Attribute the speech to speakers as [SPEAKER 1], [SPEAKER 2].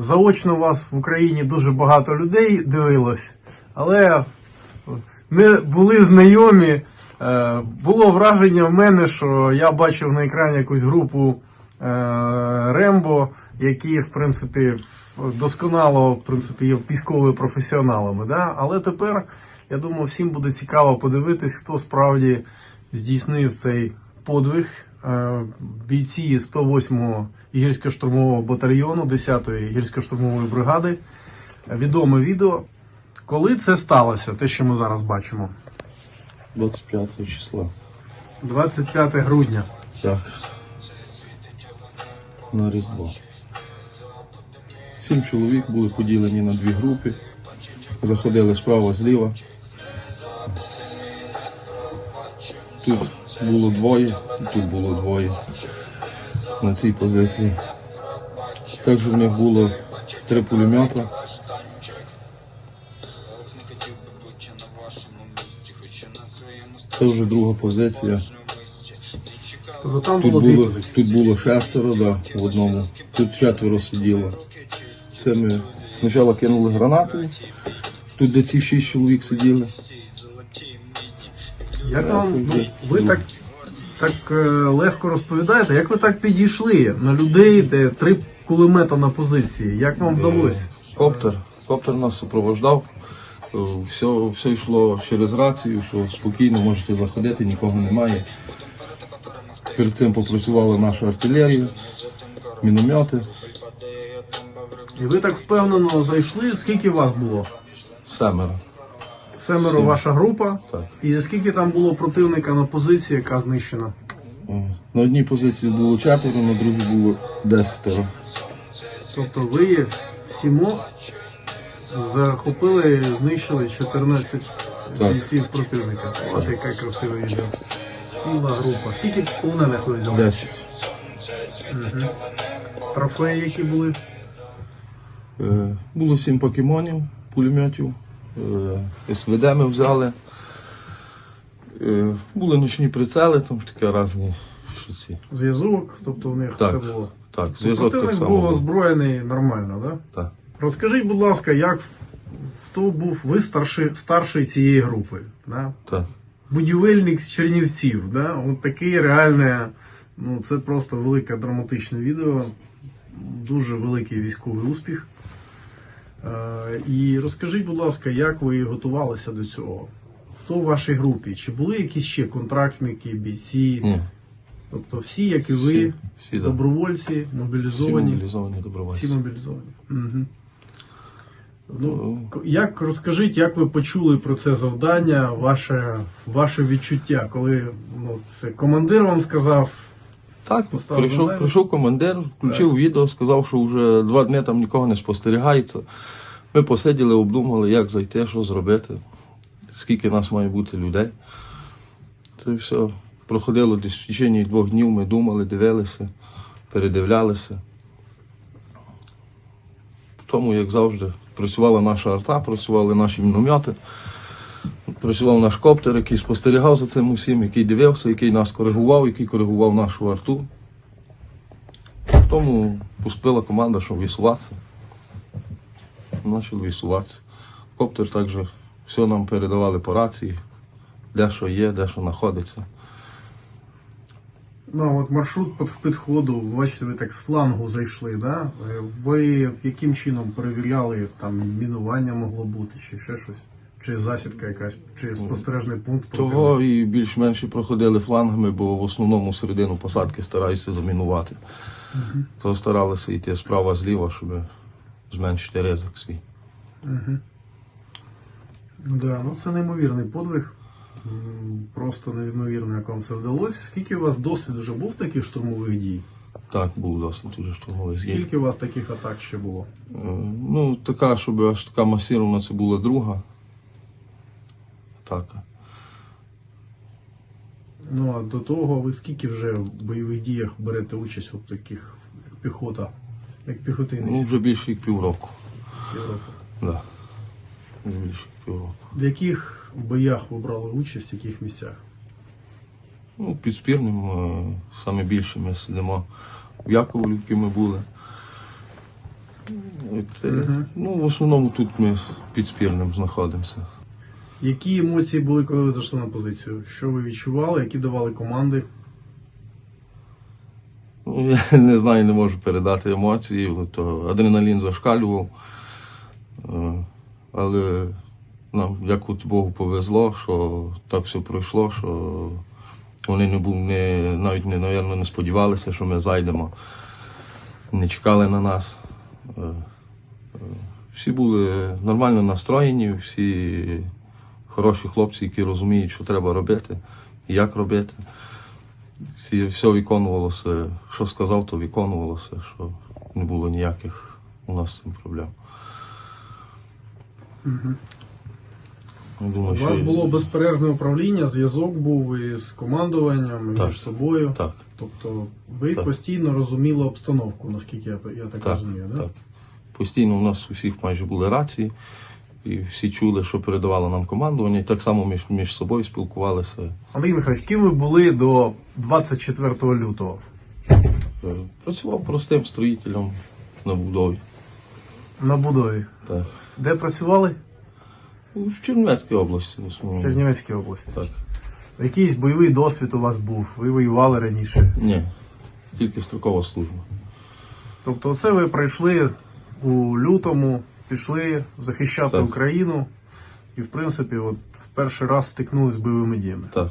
[SPEAKER 1] заочно вас в Україні дуже багато людей дивилось, але не були знайомі. Е, Було враження в мене, що я бачив на екрані якусь групу е, Рембо, які, в принципі, досконало в принципі, є військовими професіоналами. Да? Але тепер, я думаю, всім буде цікаво подивитись, хто справді здійснив цей подвиг. Е, Бійці 108-го гірсько-штурмового батальйону 10-ї гірсько-штурмової бригади. Відоме відео. Коли це сталося, те, що ми зараз бачимо?
[SPEAKER 2] 25 числа.
[SPEAKER 1] 25 грудня.
[SPEAKER 2] Так. На Різдво. Сім чоловік були поділені на дві групи. Заходили справа зліва. Тут було двоє, тут було двоє на цій позиції. Також в них було три пулемета. Це вже друга позиція.
[SPEAKER 1] Тобто там
[SPEAKER 2] Тут
[SPEAKER 1] було дві
[SPEAKER 2] було,
[SPEAKER 1] позиції.
[SPEAKER 2] тут було шестеро, да, в одному. Тут четверо сиділо. Це ми спочатку кинули гранату. Тут де ці шість чоловік сиділи.
[SPEAKER 1] Як
[SPEAKER 2] це
[SPEAKER 1] вам, ну, ви так, так е, легко розповідаєте, як ви так підійшли на людей, де три кулемета на позиції? Як вам вдалося?
[SPEAKER 2] Коптер. Коптер нас супровождав. Е, Все, все йшло через рацію, що спокійно можете заходити, нікого немає. Перед цим попрацювала наша артилерія, міномети,
[SPEAKER 1] І ви так впевнено зайшли. Скільки вас було?
[SPEAKER 2] семеро.
[SPEAKER 1] Семеро
[SPEAKER 2] Сім.
[SPEAKER 1] ваша група.
[SPEAKER 2] Так.
[SPEAKER 1] І скільки там було противника на позиції, яка знищена?
[SPEAKER 2] На одній позиції було четверо, на другій було десятеро.
[SPEAKER 1] Тобто ви всімо захопили, знищили 14
[SPEAKER 2] Так.
[SPEAKER 1] бійців противника. От яка красива відео. Ціла група. Скільки полонених ви взяли?
[SPEAKER 2] Десять.
[SPEAKER 1] Трофеї, які були?
[SPEAKER 2] Е, Було сім покемонів, пулеметів, СВД ми взяли. Е, Були ночні прицели, там таке різні. Що ці.
[SPEAKER 1] Зв'язок, тобто в них
[SPEAKER 2] Так.
[SPEAKER 1] це було.
[SPEAKER 2] Так, зв'язок так само.
[SPEAKER 1] був
[SPEAKER 2] був.
[SPEAKER 1] озброєний нормально, так? Да?
[SPEAKER 2] Так.
[SPEAKER 1] Розкажіть, будь ласка, як хто був ви старший, старший цієї групи? Да?
[SPEAKER 2] Так.
[SPEAKER 1] Будівельник з Чернівців, да? От таке реальне, ну це просто велике драматичне відео, дуже великий військовий успіх. Е, і розкажіть, будь ласка, як ви готувалися до цього? Хто в вашій групі? Чи були якісь ще контрактники, бійці?
[SPEAKER 2] Ні,
[SPEAKER 1] Тобто всі, як і ви,
[SPEAKER 2] всі, всі, да.
[SPEAKER 1] добровольці,
[SPEAKER 2] всі
[SPEAKER 1] мобілізовані?
[SPEAKER 2] мобілізовані
[SPEAKER 1] Всі
[SPEAKER 2] добровольці.
[SPEAKER 1] мобілізовані. Угу. Ну, як розкажіть, як ви почули про це завдання, ваше, ваше відчуття, коли ну, це командир вам сказав,
[SPEAKER 2] Так,
[SPEAKER 1] Поставив
[SPEAKER 2] прийшов, прийшов командир, включив відео, сказав, що вже два дні там нікого не спостерігається. Ми посиділи, обдумали, як зайти, що зробити, скільки нас має бути людей. Це все проходило десь в течение двох днів. Ми думали, дивилися, передивлялися. Тому, як завжди, працювала наша арта, працювали наші міномети. Працював наш коптер, який спостерігав за цим усім, який дивився, який нас коригував, який коригував нашу арту. Тому пустила команда, щоб вісуватися. Почали вісуватися. Коптер також все нам передавали по рації, де що є, де що знаходиться.
[SPEAKER 1] ну от маршрут під- підходу, бачите, ви так з флангу зайшли, да? Е, ви яким чином перевіряли, там мінування могло бути, чи ще щось? Чи засідка якась, чи спостережний пункт?
[SPEAKER 2] Того і більш-менш проходили флангами, бо в основному середину посадки стараються замінувати. То старалися йти справа зліва, щоб зменшити ризик свій.
[SPEAKER 1] Да, ну це неймовірний подвиг. Просто неймовірно, як вам це вдалося. Скільки у вас досвід вже був таких штурмових дій?
[SPEAKER 2] Так, був досить дуже штурмовий з'їзд.
[SPEAKER 1] Скільки у вас таких атак ще було?
[SPEAKER 2] Ну, така, щоб аж така масірована, це була друга атака.
[SPEAKER 1] Ну а до того ви скільки вже в бойових діях берете участь от таких як піхота, як піхотинець?
[SPEAKER 2] Ну, вже більше як півроку.
[SPEAKER 1] Європи?
[SPEAKER 2] Да. Більше як півроку.
[SPEAKER 1] В яких боях ви брали участь, в яких місцях?
[SPEAKER 2] Ну, під спірним е, саме більше ми сидимо в Яковлівці ми були. От, е, Ну, в основному тут ми під спірним знаходимося.
[SPEAKER 1] Які емоції були, коли ви зайшли на позицію? Що ви відчували, які давали команди?
[SPEAKER 2] Ну, я не знаю, не можу передати емоції, то адреналін зашкалював. Е, Але нам, як от Богу повезло, що так все пройшло, що вони не був, не, навіть не, навірно, не сподівалися, що ми зайдемо. Не чекали на нас. Е, е, Всі були нормально настроєні, всі хороші хлопці, які розуміють, що треба робити як робити. Всі, все виконувалося, що сказав, то виконувалося, що не було ніяких у нас з цим проблем. Я думаю,
[SPEAKER 1] У вас
[SPEAKER 2] і-
[SPEAKER 1] було безперервне управління, зв'язок був із командуванням,
[SPEAKER 2] Так.
[SPEAKER 1] між собою.
[SPEAKER 2] Так,
[SPEAKER 1] Тобто ви
[SPEAKER 2] Так.
[SPEAKER 1] постійно розуміли обстановку, наскільки я, я так,
[SPEAKER 2] так,
[SPEAKER 1] розумію, да?
[SPEAKER 2] так. Постійно у нас у всіх майже були рації, і всі чули, що передавало нам командування, і так само між, між собою спілкувалися.
[SPEAKER 1] Андрій Михайлович, ким ви були до 24 лютого?
[SPEAKER 2] Е, Працював простим строїтелем на будові.
[SPEAKER 1] На будові.
[SPEAKER 2] Так.
[SPEAKER 1] Де працювали?
[SPEAKER 2] В Чернівецькій області. в.
[SPEAKER 1] Чернівецькій області.
[SPEAKER 2] Так.
[SPEAKER 1] Якийсь бойовий досвід у вас був, ви воювали раніше.
[SPEAKER 2] Ні, тільки строкова служба.
[SPEAKER 1] Тобто, це ви прийшли у лютому, пішли захищати
[SPEAKER 2] Так.
[SPEAKER 1] Україну і, в принципі, от в перший раз стикнулися з бойовими діями.
[SPEAKER 2] Так.